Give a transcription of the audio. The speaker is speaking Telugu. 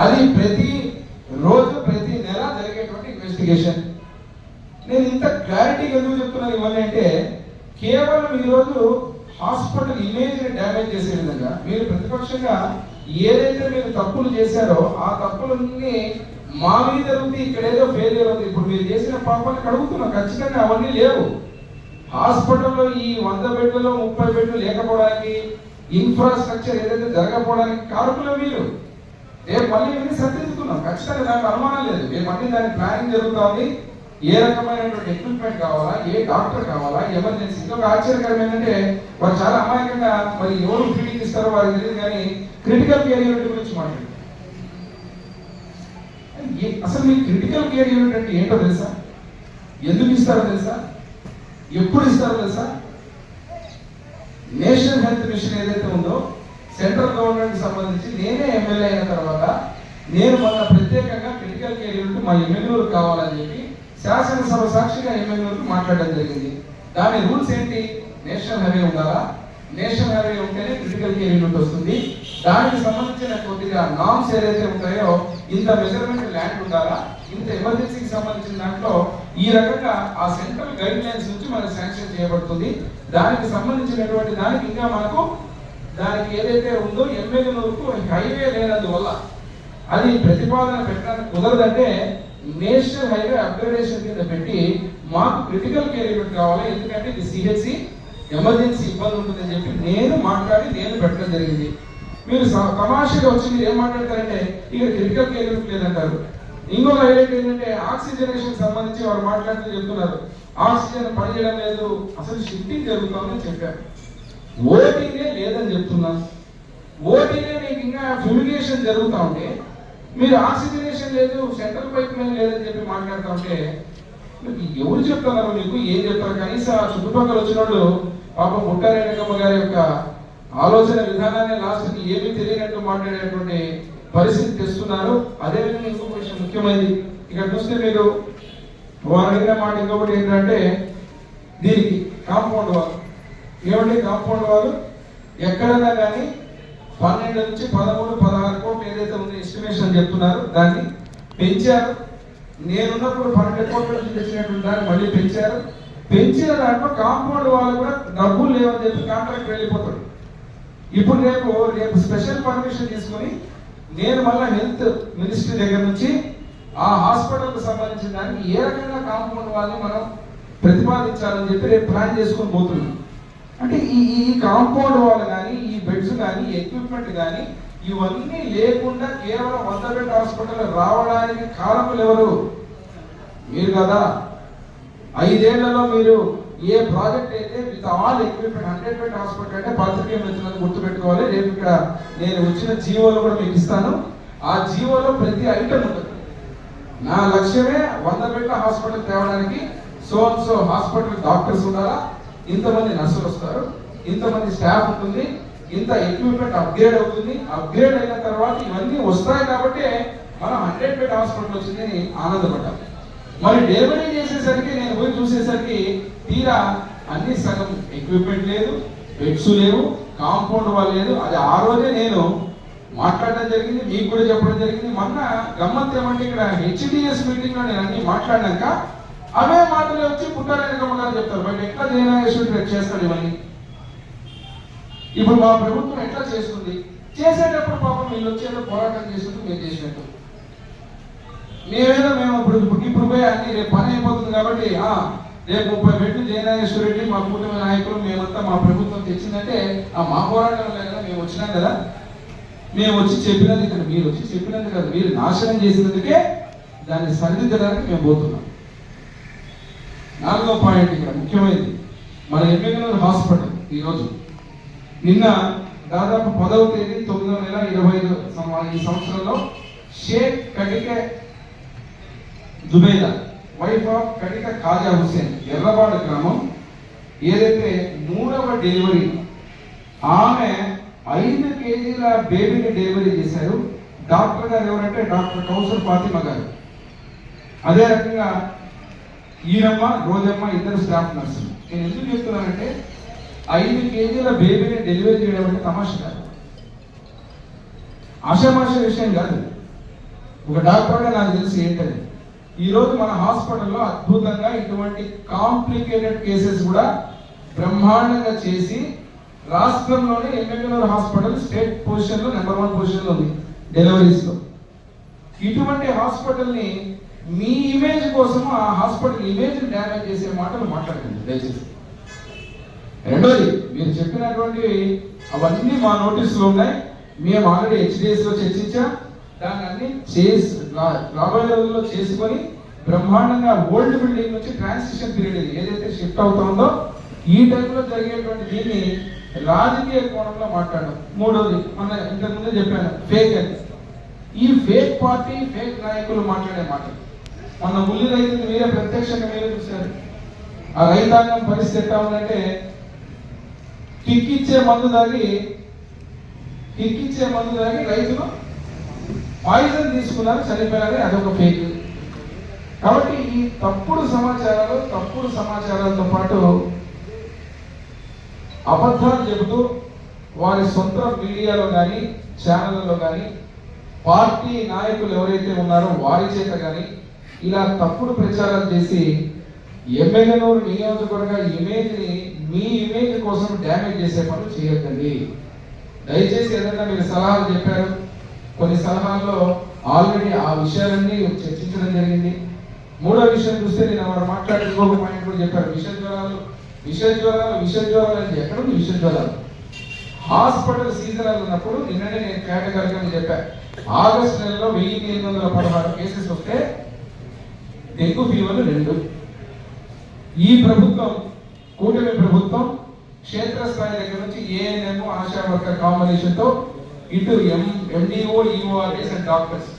అది ప్రతి రోజు ప్రతి నెల జరిగేటువంటి ఇన్వెస్టిగేషన్ నేను ఇంత క్లారిటీగా ఎందుకు చెప్తున్నాను ఇవన్నీ అంటే కేవలం ఈరోజు హాస్పిటల్ ఇమేజ్ని డ్యామేజ్ చేసే విధంగా మీరు ప్రతిపక్షంగా ఏదైతే మీరు తప్పులు చేశారో ఆ తప్పులన్నీ మా మీద ఉంది ఇక్కడేదో ఫెయిల్యూర్ ఉంది. ఇప్పుడు మీరు చేసిన పాపాన్ని కడుగుతున్నాం ఖచ్చితంగా అవన్నీ లేవు. హాస్పిటల్లో ఈ వంద బెడ్లలో ముప్పై బెడ్లు లేకపోవడానికి ఇన్ఫ్రాస్ట్రక్చర్ ఏదైతే జరగకపోవడానికి కారకులు మీరు రేపు మళ్ళీ ఇవన్నీ సరిదిద్దుతున్నాం ఖచ్చితంగా దానికి అనుమానం లేదు. రేపు మళ్ళీ దాని ప్లానింగ్ జరుగుతుంది? ఏ రకమైనటువంటి ఎక్విప్మెంట్ కావాలా? ఏ డాక్టర్ కావాలా? ఎమర్జెన్సీ ఇంకొక ఆశ్చర్యకరం ఏంటంటే వారు చాలా అమాయకంగా మరి ఎవరు ఫీడింగ్ ఇస్తారో వారికి తెలియదు కానీ క్రిటికల్ కేర్ యూనిట్ గురించి మాట్లాడారు. అసలు మీ క్రిటికల్ కేర్ యూనిట్ అంటే ఏంటో తెలుసా? ఎందుకు ఇస్తారో తెలుసా? ఎప్పుడు ఇస్తారో తెలుసా? నేషనల్ హెల్త్ మిషన్ ఏదైతే ఉందో సెంట్రల్ గవర్నమెంట్ సంబంధించి నేనే ఎమ్మెల్యే అయిన తర్వాత నేను మొన్న ప్రత్యేకంగా క్రిటికల్ కేర్ యూనిట్ మా ఎమ్మెల్యేలు కావాలని చెప్పి శాసనసభ సాక్షిగా ఎమ్మెల్యేలకు మాట్లాడడం జరిగింది. దాని రూల్స్ ఏంటి? నేషనల్ హైవే ఉండాలా? నేషనల్ హైవే ఉంటేనే క్రిటికల్ కేర్ యూనిట్ వస్తుంది. దానికి సంబంధించిన కొద్దిగా నామ్స్ ఏదైతే ఉంటాయో ఇంత మెజర్మెంట్ ల్యాండ్ ఉండాలా? ఇంత ఎమర్జెన్సీకి సంబంధించిన దాంట్లో ఈ రకంగా ఆ సెంట్రల్ గైడ్ లైన్స్ నుంచి మనకు శాంక్షన్ చేయబడుతుంది. దానికి సంబంధించినటువంటి దానికి ఇంకా మనకు దానికి ఏదైతే ఉందో ఎనిమిది వరకు హైవే లేనందువల్ల అది ప్రతిపాదన పెట్టడానికి కుదరదంటే నేషనల్ హైవే అప్గ్రేడేషన్ కింద పెట్టి మాకు క్రిటికల్ కేర్ యూనిట్ కావాలి. ఎందుకంటే ఇది సిహెచ్సి ఎమర్జెన్సీ ఇబ్బంది ఉంటుందని చెప్పి నేను మాట్లాడి నేను పెట్టడం జరిగింది. మీరు స- తమాషగా వచ్చి మీరు ఏం మాట్లాడతారంటే ఇక క్రిటికల్ కేర్ యూనిట్ లేదంటారు. ఇంకో హైలైట్ ఏంటంటే ఆక్సిజనేషన్ సంబంధించి వారు మాట్లాడుతూ చెప్తున్నారు. ఆక్సిజన్ పనిచేయడం లేదు. అసలు షిఫ్టింగ్ జరుగుతుందని చెప్పారు. ఓటీనే లేదని చెప్తున్నాను ఓటీనే మీకు ఇంకా ఫ్యూమిగేషన్ జరుగుతూ ఉంటే మీరు ఆక్సిజనేషన్ లేదు సెంట్రల్ పైప్ లైన్ లేదని చెప్పి మాట్లాడుతూ ఉంటే మీకు ఎవరు చెప్తున్నారు మీకు ఏం చెప్తారు కనీస చుట్టుపక్కల వచ్చిన వాళ్ళు పాపం ముట్టారెడ్డమ్మ గారి యొక్క ఆలోచన విధానాన్ని లాస్ట్కి ఏమీ తెలియనట్టు మాట్లాడేటువంటి పరిస్థితి తెస్తున్నారు. అదేవిధంగా ఇంకొక విషయం ముఖ్యమైనది. ఇక్కడ చూస్తే మీరు వారు అడిగిన మాట ఇంకొకటి ఏంటంటే దీనికి కాంపౌండ్ వాల్ ఏమంటే కాంపౌండ్ వాళ్ళు? ఎక్కడైనా కానీ పన్నెండు నుంచి పదమూడు పదహారు కోట్లు ఏదైతే ఉందో ఎస్టిమేషన్ చెప్తున్నారు దాన్ని పెంచారు. నేనున్నప్పుడు పన్నెండు కోట్ల నుంచి తెచ్చినటువంటి దాన్ని మళ్ళీ పెంచారు. పెంచిన దాంట్లో కాంపౌండ్ వాళ్ళు కూడా డబ్బులు లేవని చెప్పి కాంట్రాక్ట్ వెళ్ళిపోతాడు ఇప్పుడు రేపు రేపు స్పెషల్ పర్మిషన్ తీసుకొని నేను మళ్ళీ హెల్త్ మినిస్ట్రీ దగ్గర నుంచి ఆ హాస్పిటల్కి సంబంధించిన దానికి ఏ రకంగా కాంపౌండ్ వాళ్ళని మనం ప్రతిపాదించాలని చెప్పి రేపు ప్లాన్ చేసుకొని పోతున్నాం. అంటే ఈ ఈ కాంపౌండ్ వాళ్ళు కానీ ఈ బెడ్స్ కానీ ఎక్విప్మెంట్ కానీ ఇవన్నీ లేకుండా కేవలం వంద బెడ్ హాస్పిటల్ రావడానికి కారకులు ఎవరు? మీరు కదా. ఐదేళ్ళలో మీరు ఏ ప్రాజెక్ట్ అయితే with all equipment hundred bed hospital అంటే పాత్రికేయ వచ్చినందుకు గుర్తుపెట్టుకోవాలి. రేపు ఇక్కడ నేను వచ్చిన జీవోలు కూడా మీకు ఇస్తాను. ఆ జీవోలో ప్రతి ఐటమ్ ఉంటుంది. నా లక్ష్యమే వంద బెడ్ల హాస్పిటల్ తేవడానికి సో సో హాస్పిటల్ డాక్టర్స్ ఉండాలా? ఇంతమంది నర్సులు వస్తారు ఇంతమంది స్టాఫ్ ఉంటుంది ఇంత ఎక్విప్మెంట్ అప్గ్రేడ్ అవుతుంది. అప్గ్రేడ్ అయిన తర్వాత ఇవన్నీ వస్తాయి కాబట్టి మనం హండ్రెడ్ బెడ్ హాస్పిటల్ వచ్చిందని ఆనందపడ్డాం. మరి డెలివరీ చేసేసరికి నేను పోయి చూసేసరికి తీరా అన్ని సగం ఎక్విప్మెంట్ లేదు బెడ్స్ లేవు కాంపౌండ్ వాళ్ళు లేదు. అది ఆ రోజే నేను మాట్లాడడం జరిగింది మీకు కూడా చెప్పడం జరిగింది. మొన్న గమ్మత్ ఏమంటే ఇక్కడ హెచ్డిఎస్ మీటింగ్లో నేను అన్ని మాట్లాడినాక అవే మాటలు వచ్చి పుట్టారెడ్డి గారు చెప్తారు? బయట ఎట్లా జయనాగేశ్వరి చేస్తాడు ఇవన్నీ? ఇప్పుడు మా ప్రభుత్వం ఎట్లా చేస్తుంది? చేసేటప్పుడు పాపం వీళ్ళు వచ్చేదో పోరాటం చేసినట్టు మేము చేసినట్టు. మేమేదో మేము ఇప్పుడు ఇప్పుడు పోయి అన్ని రేపు పని అయిపోతుంది కాబట్టి రేపు ముప్పై మెట్లు జయనాగేశ్వర రెడ్డి మా కూటమి నాయకులు మేమంతా మా ప్రభుత్వం తెచ్చిందంటే ఆ మా పోరాటం లేదా మేము వచ్చినాం కదా. మేము వచ్చి చెప్పినందుకు మీరు వచ్చి చెప్పినందుకు కదా మీరు నాశనం చేసినందుకే దాన్ని సరిదిద్దడానికి మేము పోతున్నాం. నాలుగో పాయింట్ ఇక్కడ ముఖ్యమైనది. మన ఎమ్మెల్యేల హాస్పిటల్ ఈరోజు. నిన్న దాదాపు పదవ తేదీ తొమ్మిదవ నెల ఇరవై ఐదు ఈ సంవత్సరంలో షేక్ కటిక జుబైదా వైఫ్ ఆఫ్ కటిక ఖాజా హుసేన్ ఎర్రబాడ గ్రామం ఏదైతే మూడవ డెలివరీ ఆమె ఐదు కేజీల బేబీని డెలివరీ చేశారు. డాక్టర్ గారు ఎవరంటే డాక్టర్ కౌసర్ ఫాతిమా గారు. అదే రకంగా ఈరమ్మ రోజమ్మ ఇద్దరు స్టాఫ్ నర్సులు నేను ఎందుకు చెప్తున్నానంటే ఐదు కేజీల బేబీని డెలివరీ చేయడం అంటే తమాష కాదు. ఆషామాష విషయం కాదు. ఒక డాక్టర్గా నాకు తెలిసి ఏంటది? ఈరోజు మన హాస్పిటల్లో అద్భుతంగా ఇటువంటి కాంప్లికేటెడ్ కేసెస్ కూడా బ్రహ్మాండంగా చేసి రాష్ట్రంలోనే ఎమ్మెల్యేనూరు హాస్పిటల్ స్టేట్ పొజిషన్లో నెంబర్ వన్ పొజిషన్లో ఉంది డెలివరీస్లో ఇటువంటి హాస్పిటల్ని మీ ఇమేజ్ కోసం ఆ హాస్పిటల్ ఇమేజ్ డ్యామేజ్ చేసే మాటలు మాట్లాడండి దయచేసి. రెండోది మీరు చెప్పినటువంటి అవన్నీ మా నోటీసులో ఉన్నాయి. మేము ఆల్రెడీ హెచ్డిఎస్లో చర్చించాం. దాన్ని అన్ని చేసి రాబోయే రోజుల్లో చేసుకొని బ్రహ్మాండంగా ఓల్డ్ బిల్డింగ్ నుంచి ట్రాన్సిషన్ పీరియడ్ ఏదైతే షిఫ్ట్ అవుతుందో ఈ టైంలో జరిగేటువంటి దీన్ని రాజకీయ కోణంలో మాట్లాడడం. మూడోది మన ఇంతకుముందే చెప్పాను ఫేక్ అని ఈ ఫేక్ పార్టీ ఫేక్ నాయకులు మాట్లాడే మాటలు. మన ఉల్లి రైతుని మీరే ప్రత్యక్షంగా మీరే చూశారు. ఆ రైతాంగం పరిస్థితి ఎట్లా ఉందంటే కిక్కిచ్చే మందు తాగి కిక్కిచ్చే మందు తాగి రైతులు పాయిజన్ తీసుకున్నారు చనిపోయారు అదొక ఫేక్. కాబట్టి ఈ తప్పుడు సమాచారాలు తప్పుడు సమాచారాలతో పాటు అబద్ధాలు చెబుతూ వారి సొంత మీడియాలో కానీ ఛానళ్ళలో కానీ పార్టీ నాయకులు ఎవరైతే ఉన్నారో వారి చేత కానీ ఇలా తప్పుడు ప్రచారాలు చేసి ఎమ్మెల్యేనూరు నియోజకవర్గ ఇమేజ్ని మీ ఇమేజ్ కోసం డ్యామేజ్ చేసే పనులు చేయొద్దండి. దయచేసి ఏదైనా మీరు సలహాలు చెప్పారు? కొన్ని సలహాల్లో ఆల్రెడీ ఆ విషయాలన్నీ చర్చించడం జరిగింది. మూడో విషయం చూస్తే నేను వారు మాట్లాడే ఇంకొక పాయింట్ కూడా చెప్పారు. విష జ్వరాలు విష జ్వరాలు విష జ్వరాలు అంటే ఎక్కడ ఉంది విష జ్వరాలు? హాస్పిటల్ సీజన్ ఉన్నప్పుడు నిన్ననే నేను కేటగిరీగా చెప్పాను ఆగస్ట్ నెలలో వెయ్యి ఎనిమిది వందల పదహారు కేసెస్ వస్తే డెంగ్యూ ఫీవర్లు రెండు. ఈ ప్రభుత్వం కూటమి ప్రభుత్వం క్షేత్రస్థాయి దగ్గర నుంచి ఏఎన్ఎం ఆశా వర్కర్ కాంబినేషన్తో ఇటు M MDO EORS and doctors.